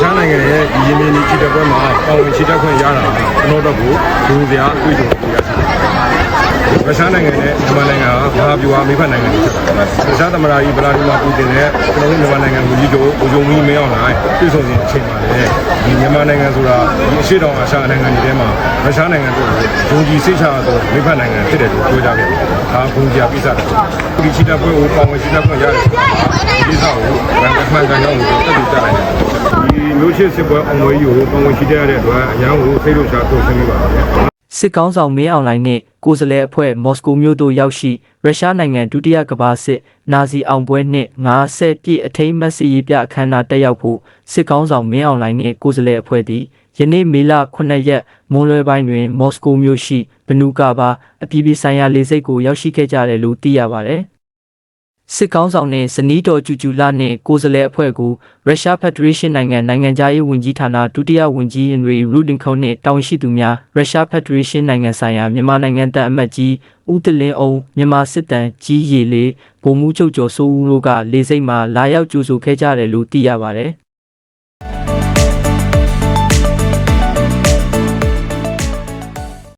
江南的夜，已经没你几条光啊！放我们几条光下来啊！老大哥，兄弟啊，贵州的。 ရုရှားနိုင်ငံနဲ့မြန်မာနိုင်ငံကမဟာဗျူဟာမိဖက်နိုင်ငံတွေဖြစ်ပါတယ်။ရုရှားသမ္မတကြီးဗလာဒီမာပူတင်နဲ့ကျွန်တော်တို့မြန်မာနိုင်ငံကိုကြီးတို့ဗိုလ်ချုပ်ကြီးမင်းအောင်လှိုင်ပြည်ဆုံစဉ်အချိန်မှာလည်းဒီမြန်မာနိုင်ငံဆိုတာဒီအရှိတောင်အာရှနိုင်ငံတွေထဲမှာရုရှားနိုင်ငံတို့ကိုယုံကြည်စိတ်ချရသောမိဖက်နိုင်ငံဖြစ်တယ်လို့ပြောကြခဲ့ပါတယ်။ဒါဘုံကြာပြသတယ်။ဒီချီတက်ပွဲကိုပါဝင်ချီတက်ခွင့်ရတယ်။ဒီစားကိုဗန်ကမှန်ကန်ကြောင်းကိုတက်တူကြနိုင်တယ်။ဒီမျိုးချစ်စစ်ပွဲအောင်ပွဲကြီးကိုပါဝင်ချီတက်ရတဲ့အတွက်အရန်ကိုစိတ်လို့ရှာထုတ်ဆင်းနေပါမယ်။ စစ်ကောင်းဆောင်မင်းအောင်လှိုင်နှင့်ကိုယ်စားလှယ်အဖွဲ့မော်စကိုမြို့သို့ရောက်ရှိရုရှားနိုင်ငံဒုတိယကမ္ဘာစစ်နာဇီအောင်ပွဲနှင့်50ပြည့်အထိမ်းအမှတ်စီရေးပြအခမ်းအနားတက်ရောက်ဖို့စစ်ကောင်းဆောင်မင်းအောင်လှိုင်နှင့်ကိုယ်စားလှယ်အဖွဲ့သည်ယနေ့မေလ9ရက်မွန်းလွဲပိုင်းတွင်မော်စကိုမြို့ရှိဘနူကာဘာအပြည်ပြည်ဆိုင်ရာလေဆိပ်ကိုရောက်ရှိခဲ့ကြတယ်လို့သိရပါတယ်။ စစ်ကောင်းဆောင်နဲ့ဇနီးတော်ကျူကျူလာနဲ့ကိုယ်စားလှယ်အဖွဲ့ကိုရုရှားဖက်ဒရေးရှင်းနိုင်ငံနိုင်ငံသားရေးဝန်ကြီးဌာနဒုတိယဝန်ကြီးအင်ရီရူဒင်ခုံနဲ့တာဝန်ရှိသူများရုရှားဖက်ဒရေးရှင်းနိုင်ငံဆိုင်ရာမြန်မာနိုင်ငံတပ်အမတ်ကြီးဦးတလင်းအောင်မြန်မာစစ်တမ်းကြီးရီလေးဗိုလ်မှူးချုပ်ကျော်စိုးဦးတို့ကလေစိတ်မှာလာရောက်ကြိုဆိုခဲ့ကြတယ်လို့သိရပါတယ်